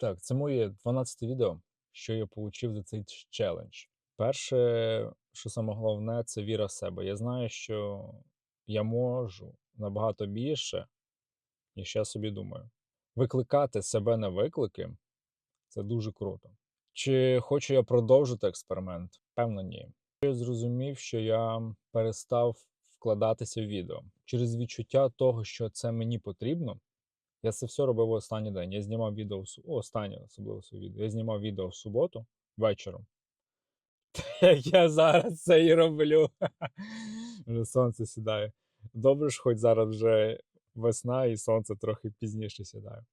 Так, це моє 12 відео, що я отримав за цей челендж. Перше, що саме головне, це віра в себе. Я знаю, що я можу набагато більше, ніж я собі думаю. Викликати себе на виклики це дуже круто. Чи хочу я продовжити експеримент? Певно, ні. Я зрозумів, що я перестав вкладатися в відео через відчуття того, що це мені потрібно. Я це все робив в останній день. Я знімав відео в останнє особливо своє відео. Я знімав відео в суботу вечором. Як я зараз це і роблю. Вже сонце сідає. Добре ж, хоч зараз вже весна і сонце трохи пізніше сідає.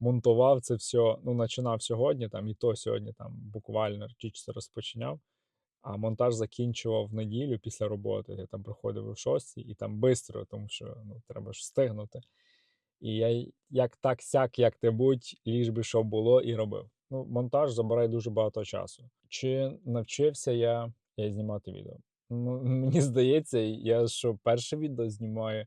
Монтував це все, ну, починав сьогодні, там, і то сьогодні там буквально це розпочинав. А монтаж закінчував в неділю після роботи. Я там приходив о 6 і там швидко, тому що ну, треба ж встигнути. І я як так сяк, як те будь, ліж би що було, і робив. Ну, монтаж забирає дуже багато часу. Чи навчився я, я знімати відео? Ну, мені здається, я що перше відео знімаю,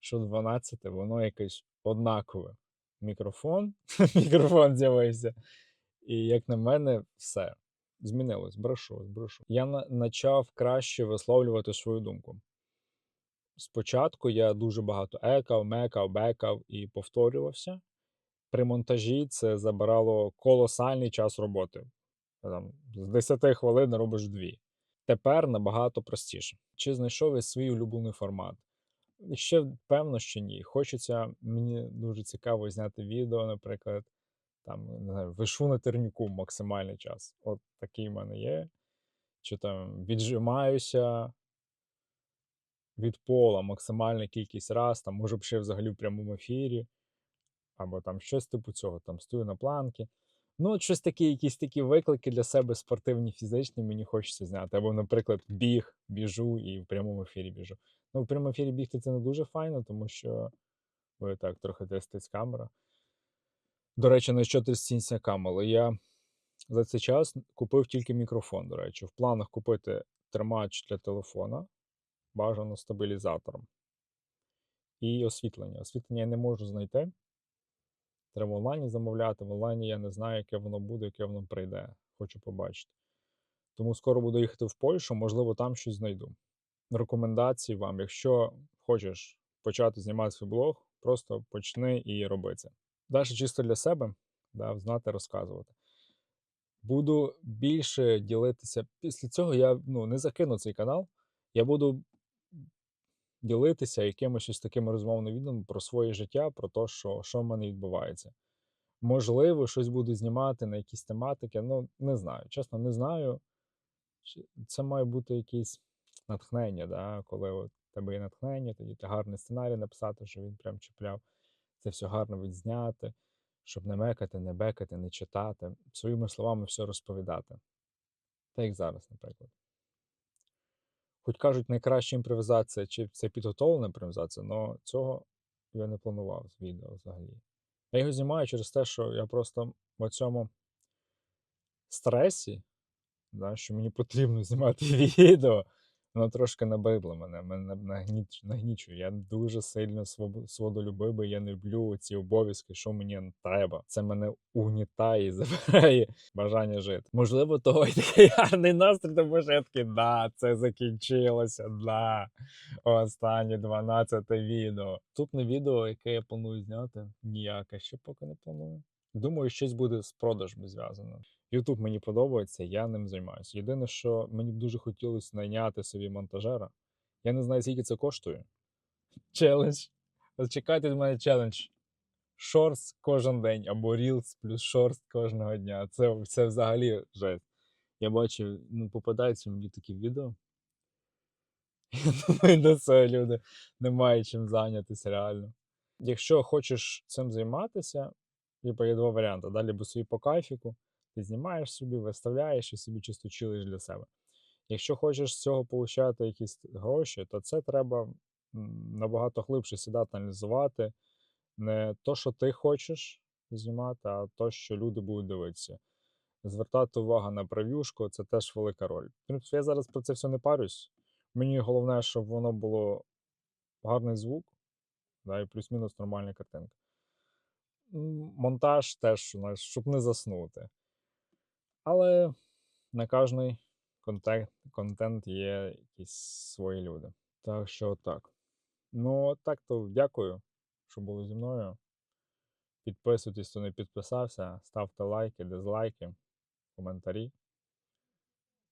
що 12, воно якесь однакове. Мікрофон, мікрофон з'явився. І як на мене, все змінилось. Брешу, брешу. Я почав краще висловлювати свою думку. Спочатку я дуже багато екав, мекав, бекав і повторювався. При монтажі це забирало колосальний час роботи. Там, з 10 хвилин робиш дві. Тепер набагато простіше. Чи знайшов я свій улюблений формат? Ще певно, що ні. Хочеться, мені дуже цікаво зняти відео, наприклад, там, не знаю, вишу на тернюку максимальний час. От такий в мене є. Чи там віджимаюся від пола максимальна кількість раз, там, може б ще взагалі в прямому ефірі, або там щось типу цього, там стою на планки. Ну, щось таке, якісь такі виклики для себе спортивні, фізичні, мені хочеться зняти. Або, наприклад, біг, біжу і в прямому ефірі біжу. Ну, в прямому ефірі бігти це не дуже файно, тому що ви так трохи тестить камера. До речі, на що трясцінця камера. Я за цей час купив тільки мікрофон. До речі, в планах купити тримач для телефона, бажано стабілізатором. І освітлення. Освітлення я не можу знайти. Треба в онлайні замовляти. В онлайні я не знаю, яке воно буде, яке воно прийде. Хочу побачити. Тому скоро буду їхати в Польщу, можливо, там щось знайду. Рекомендації вам, якщо хочеш почати знімати свій блог, просто почни і роби це. Далі чисто для себе, да, знати розказувати. Буду більше ділитися. Після цього я ну, не закину цей канал. Я буду ділитися якимось ось такими розмовними відео про своє життя, про те, що, що в мене відбувається. Можливо, щось буду знімати на якісь тематики. Ну, не знаю. Чесно, не знаю. Це має бути якесь натхнення, да? коли в тебе є натхнення, тоді ти гарний сценарій написати, що він прям чіпляв. Це все гарно відзняти, щоб не мекати, не бекати, не читати, своїми словами все розповідати. Так як зараз, наприклад. Хоч кажуть, найкраща імпровізація, чи це підготовлена імпровізація, але цього я не планував з відео взагалі. Я його знімаю через те, що я просто в цьому стресі, да, що мені потрібно знімати відео, воно трошки набридло мене, мене нагніч, нагнічує. Я дуже сильно свобо- свободолюбивий, я не люблю ці обов'язки, що мені треба. Це мене угнітає забирає бажання жити. Можливо, того і такий гарний настрій, тому що я такий, да, це закінчилося, да. Останнє 12 відео. Наступне відео, яке я планую зняти, ніяке ще поки не планую. Думаю, щось буде з продажами зв'язано. Ютуб мені подобається, я ним займаюся. Єдине, що мені б дуже хотілося найняти собі монтажера. Я не знаю, скільки це коштує. Челендж. Чекайте від мене челендж. Шорс кожен день або Reels плюс шорс кожного дня. Це, це взагалі жесть. Я бачу, ну, попадаються мені такі відео. Я думаю, до цього люди немає чим зайнятися реально. Якщо хочеш цим займатися, типу є два варіанти. Далі бо собі по кайфіку, ти знімаєш собі, виставляєш і собі чисто чилиш для себе. Якщо хочеш з цього получати якісь гроші, то це треба набагато глибше сідати, аналізувати. Не то, що ти хочеш знімати, а то, що люди будуть дивитися. Звертати увагу на прев'юшку це теж велика роль. В принципі, я зараз про це все не парюсь. Мені головне, щоб воно було гарний звук, да, і плюс-мінус нормальна картинка. Монтаж теж, щоб не заснути. Але на кожний контент, контент є якісь свої люди. Так що так. Ну, так то дякую, що були зі мною. Підписуйтесь, хто не підписався, ставте лайки, дизлайки, коментарі.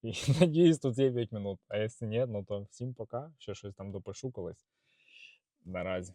І надіюсь, тут є 5 минут. А якщо ні, ну то всім пока. Ще щось там допишу колись. Наразі.